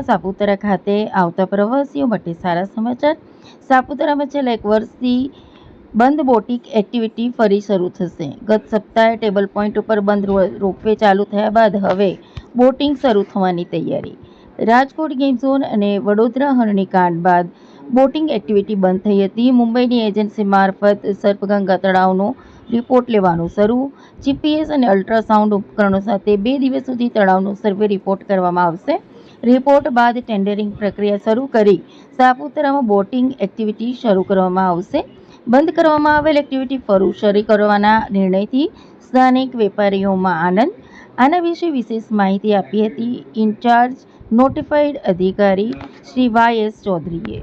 સાપુતારા ખાતે આવતા પ્રવાસીઓ માટે સારા સમાચાર. સાપુતારામાં છેલ્લા એક વર્ષથી બંધ બોટિંગ એક્ટિવિટી ફરી શરૂ થશે. ગત સપ્તાહે ટેબલ પોઈન્ટ ઉપર બંધ રોપવે ચાલુ થયા બાદ હવે બોટિંગ શરૂ થવાની તૈયારી. રાજકોટ ગેમ ઝોન અને વડોદરા હરણીકાંડ બાદ બોટિંગ એક્ટિવિટી બંધ થઈ હતી. મુંબઈની એજન્સી મારફત સર્પગંગા તળાવનો રિપોર્ટ લેવાનું શરૂ. જીપીએસ અને અલ્ટ્રાસાઉન્ડ ઉપકરણો સાથે બે દિવસ સુધી તળાવનો સર્વે રિપોર્ટ કરવામાં આવશે. રિપોર્ટ બાદ ટેન્ડરિંગ પ્રક્રિયા શરૂ કરી સાપુતારામાં બોટિંગ એક્ટિવિટી શરૂ કરવામાં આવશે. બંધ કરવામાં આવેલ એક્ટિવિટી ફરું શરૂ કરવાના નિર્ણયથી સ્થાનિક વેપારીઓમાં આનંદ. આના વિશે વિશેષ માહિતી આપી હતી ઇન્ચાર્જ નોટિફાઈડ અધિકારી શ્રી વાય એસ ચૌધરીએ.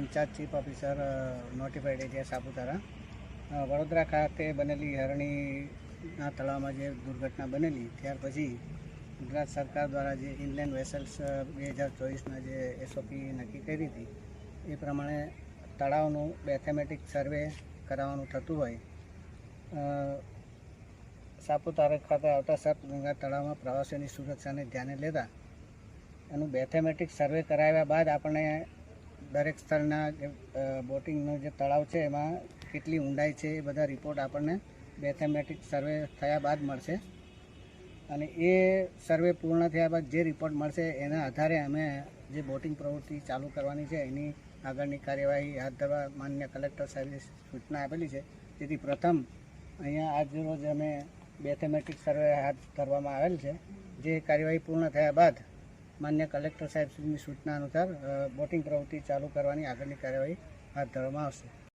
In-charge chief officer notified area Saputara. Vadodara ખાતે બનેલી હરણીના તળાવમાં જે દુર્ઘટના બનેલી, ત્યાર પછી ગુજરાત સરકાર દ્વારા જે ઇનલેન્ડ વેસલ્સ બે હજાર ચોવીસના જે એસઓપી નક્કી કરી હતી, એ પ્રમાણે તળાવનું મેથેમેટિક સર્વે કરાવવાનું થતું હોય સાપુતારા ખાતે આવતા સપ્તગંગા તળાવમાં પ્રવાસીઓની સુરક્ષાને ધ્યાને લેતા એનું મેથેમેટિક સર્વે કરાવ્યા બાદ આપણે દરેક સ્થળના જે બોટિંગનું જે તળાવ છે, એમાં કેટલી ઊંડાઈ છે, એ બધા રિપોર્ટ આપણને મેથેમેટિક સર્વે થયા બાદ મળશે. અને એ સર્વે પૂર્ણ થયા બાદ જે રિપોર્ટ મળશે એના આધારે અમે જે બોટિંગ પ્રવૃત્તિ ચાલુ કરવાની છે, એની આગળની કાર્યવાહી હાથ ધરવા માન્ય કલેક્ટર સાહેબે સૂચના આપેલી છે. તેથી પ્રથમ અહીંયા આજ રોજ અમે બેથેમેટિક સર્વે હાથ ધરવામાં આવેલ છે. જે કાર્યવાહી પૂર્ણ થયા બાદ માન્ય કલેક્ટર સાહેબની સૂચના અનુસાર બોટિંગ પ્રવૃત્તિ ચાલુ કરવાની આગળની કાર્યવાહી હાથ ધરવામાં આવશે.